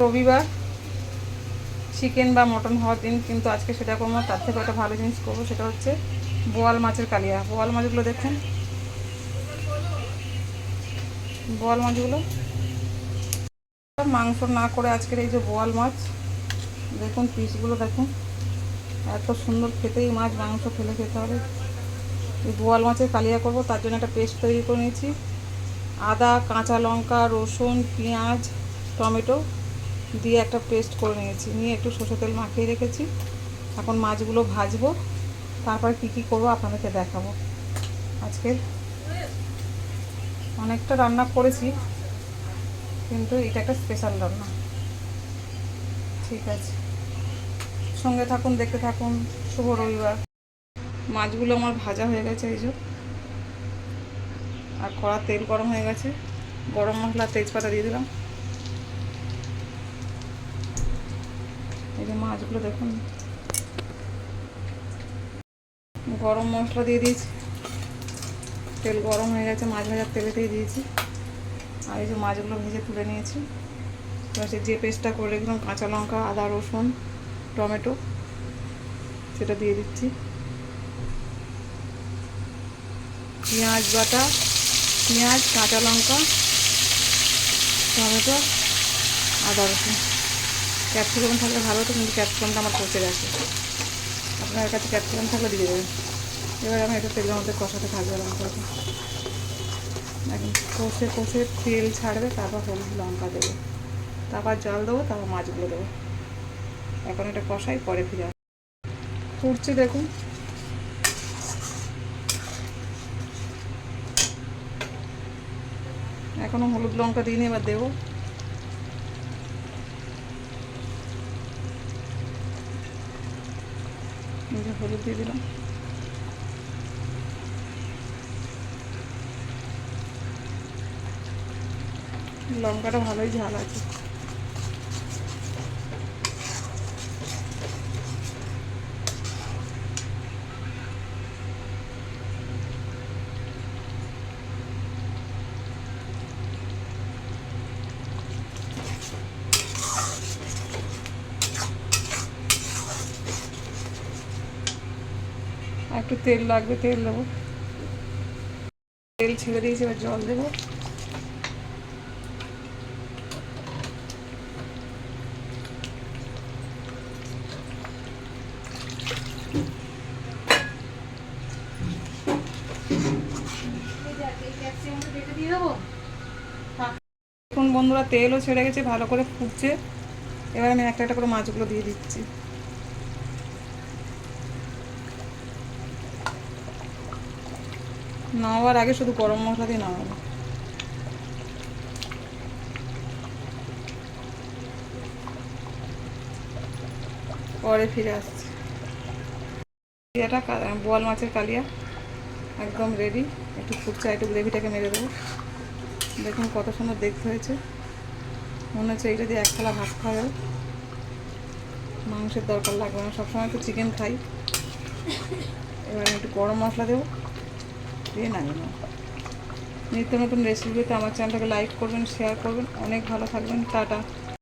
রবিবার চিকেন বা মটন হওয়ার দিন, কিন্তু আজকে সেটা করব তার থেকে একটা ভালো জিনিস করব, সেটা হচ্ছে বোয়াল মাছের কালিয়া। বোয়াল মাছগুলো দেখুন বোয়াল মাছগুলো? মাংস না করে আজকের এই যে বোয়াল মাছ, দেখুন পিসগুলো দেখুন। এত সুন্দর খেতে এই মাছ, মাংস ফেলে খেতে হবে। এই বোয়াল মাছের কালিয়া করব, তার জন্য একটা পেস্ট তৈরি করে নিয়েছি। আদা, কাঁচা লঙ্কা, রসুন, পেঁয়াজ, টমেটো। দিয়ে একটা পেস্ট করে নিয়েছি। নিয়ে একটু সরষে তেল মাখিয়ে রেখেছি। এখন মাছগুলো ভাজবো। তারপর কী কী করব আপনাদেরকে দেখাবো। আজকে অনেকটা রান্না করেছি, কিন্তু এটা একটা স্পেশাল রান্না। ঠিক আছে। সঙ্গে থাকুন, দেখতে থাকুন। শুভ রবিবার। মাছগুলো আমার ভাজা হয়ে গেছে, এই যে। আর কড়া তেল গরম হয়ে গেছে। গরম মশলা তেজপাতা দিয়ে দিলাম। এই যে মাছগুলো দেখুন। গরম মশলা দিয়ে দিয়েছি। তেল গরম হয়ে গেছে, মাছ ভাজার তেলেতেই দিয়েছি। আর এই যে মাছগুলো ভেজে তুলে নিয়েছি। এবার যে পেস্টটা করে রেখেছিলাম, কাঁচা লঙ্কা, আদা, রসুন, টমেটো, সেটা দিয়ে দিচ্ছি। পেঁয়াজ বাটা, পেঁয়াজ, কাঁচা লঙ্কা, টমেটো, আদা, রসুন। ক্যাপসিকাম থাকলে ভালো হতো কিন্তু ক্যাপসিকামটা আমার পচে গেছে। আপনার কাছে ক্যাপসিকাম থাকলে দিয়ে দেবেন। এবার আমি এটা তেলের মধ্যে কষাতে থাকবে লঙ্কাটা এখন কষে কষে তেল ছাড়বে, তারপর হলুদ লঙ্কা দেবো। তারপর জল দেবো, তারপর মাছগুলো দেবো। এখন এটা কষাই, পরে ফিরে আসব। ফুটছে দেখুন। এখনও হলুদ লঙ্কা দিইনি, এবার দেবো। যে হলুদ দিয়ে দিলাম। লঙ্কাটা ভালোই ঝাল আছে আর একটু তেল লাগবে, তেল দেবো। তেল ছেড়ে দিয়েছি, এবার জল দেবো। বন্ধুরা, তেলও ছেড়ে গেছে, ভালো করে ফুটছে। এবার আমি একটা একটা করে মাছগুলো দিয়ে দিচ্ছি। নামাবার আগে শুধু গরম মশলা দিয়ে নামাবো। পরে ফিরে আসছি। এটা বোয়াল মাছের কালিয়া, একদম রেডি একটু ফুটছে একটু গ্রেভিটাকে মেরে দেবো। দেখুন কত সুন্দর দেখতে হয়েছে। মনে হচ্ছে এইটা দিয়ে এক থালা ভাত খাওয়া যাবে। মাংসের দরকার লাগবে না। সবসময় তো চিকেন খাই। এবার একটু গরম মশলা দেবো। দিয়ে নামিয়ে নেব নিত্য নতুন রেসিপিতে আমার চ্যানেলটাকে লাইক করবেন শেয়ার করবেন। অনেক ভালো থাকবেন। টাটা।